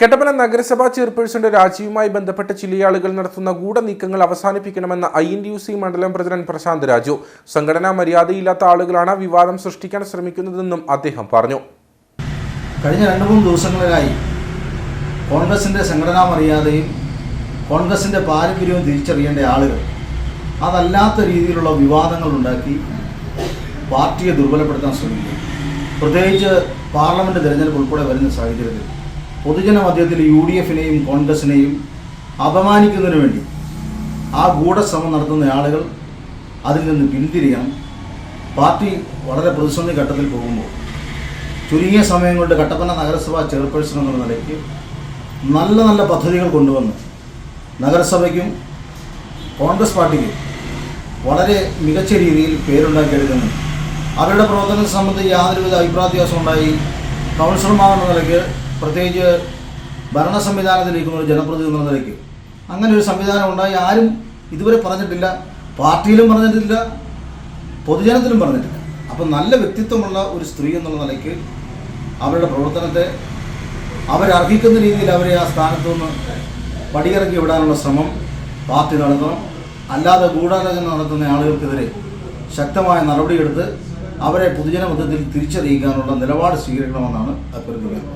കട്ടപ്പന നഗരസഭാ ചെയർപേഴ്സന്റെ രാജിയുമായി ബന്ധപ്പെട്ട് ചിലയാളുകൾ നടത്തുന്ന ഗൂഢനീക്കങ്ങൾ അവസാനിപ്പിക്കണമെന്ന് ഐ എൻ യു സി മണ്ഡലം പ്രസിഡന്റ് പ്രശാന്ത് രാജു. സംഘടനാ മര്യാദയില്ലാത്ത ആളുകളാണ് വിവാദം സൃഷ്ടിക്കാൻ ശ്രമിക്കുന്നതെന്നും അദ്ദേഹം പറഞ്ഞു. കഴിഞ്ഞ രണ്ട് മൂന്ന് ദിവസങ്ങളിലായി കോൺഗ്രസിന്റെ സംഘടനാ മര്യാദയും കോൺഗ്രസിന്റെ പാരമ്പര്യവും തിരിച്ചറിയേണ്ട ആളുകൾ അതല്ലാത്ത രീതിയിലുള്ള വിവാദങ്ങൾ ഉണ്ടാക്കി പാർട്ടിയെ ദുർബലപ്പെടുത്താൻ ശ്രമിക്കുന്നു. പ്രത്യേകിച്ച് പാർലമെന്റ് തിരഞ്ഞെടുപ്പ് ഉൾപ്പെടെ വരുന്ന സാഹചര്യത്തിൽ പൊതുജന മധ്യത്തിൽ യു ഡി എഫിനെയും കോൺഗ്രസിനെയും അപമാനിക്കുന്നതിന് വേണ്ടി ആ ഗൂഢശ്രമം നടത്തുന്ന ആളുകൾ അതിൽ നിന്ന് പിന്തിരിയണം. പാർട്ടി വളരെ പ്രതിസന്ധി ഘട്ടത്തിൽ പോകുമ്പോൾ ചുരുങ്ങിയ സമയം കൊണ്ട് കട്ടപ്പന നഗരസഭ ചെയർപേഴ്സൺ എന്നുള്ള നിലയ്ക്ക് നല്ല നല്ല പദ്ധതികൾ കൊണ്ടുവന്ന് നഗരസഭയ്ക്കും കോൺഗ്രസ് പാർട്ടിക്കും വളരെ മികച്ച രീതിയിൽ പേരുണ്ടാക്കിയെടുക്കുന്നു. അവരുടെ പ്രവർത്തനത്തെ സംബന്ധിച്ച് യാതൊരുവിധ അഭിപ്രായ വ്യത്യാസം ഉണ്ടായി. കൗൺസിലർമാർ എന്ന നിലയ്ക്ക് പ്രത്യേകിച്ച് ഭരണ സംവിധാനത്തിലിരിക്കുന്ന ഒരു ജനപ്രതിനിധി എന്ന നിലയ്ക്ക് അങ്ങനെ ഒരു സംവിധാനം ഉണ്ടായി. ആരും ഇതുവരെ പറഞ്ഞിട്ടില്ല. പാർട്ടിയിലും പറഞ്ഞിട്ടില്ല. പൊതുജനത്തിലും പറഞ്ഞിട്ടില്ല. അപ്പം നല്ല വ്യക്തിത്വമുള്ള ഒരു സ്ത്രീ എന്നുള്ള നിലയ്ക്ക് അവരുടെ പ്രവർത്തനത്തെ അവരർഹിക്കുന്ന രീതിയിൽ അവരെ ആ സ്ഥാനത്തു നിന്ന് പടിയിറക്കി വിടാനുള്ള ശ്രമം പാർട്ടി നടത്തണം. അല്ലാതെ ഗൂഢാലോചന നടത്തുന്ന ആളുകൾക്കെതിരെ ശക്തമായ നടപടിയെടുത്ത് അവരെ പൊതുജന മധ്യത്തിൽ തിരിച്ചറിയിക്കാനുള്ള നിലപാട് സ്വീകരിക്കണമെന്നാണ് അഭ്യർത്ഥിക്കുന്നത്.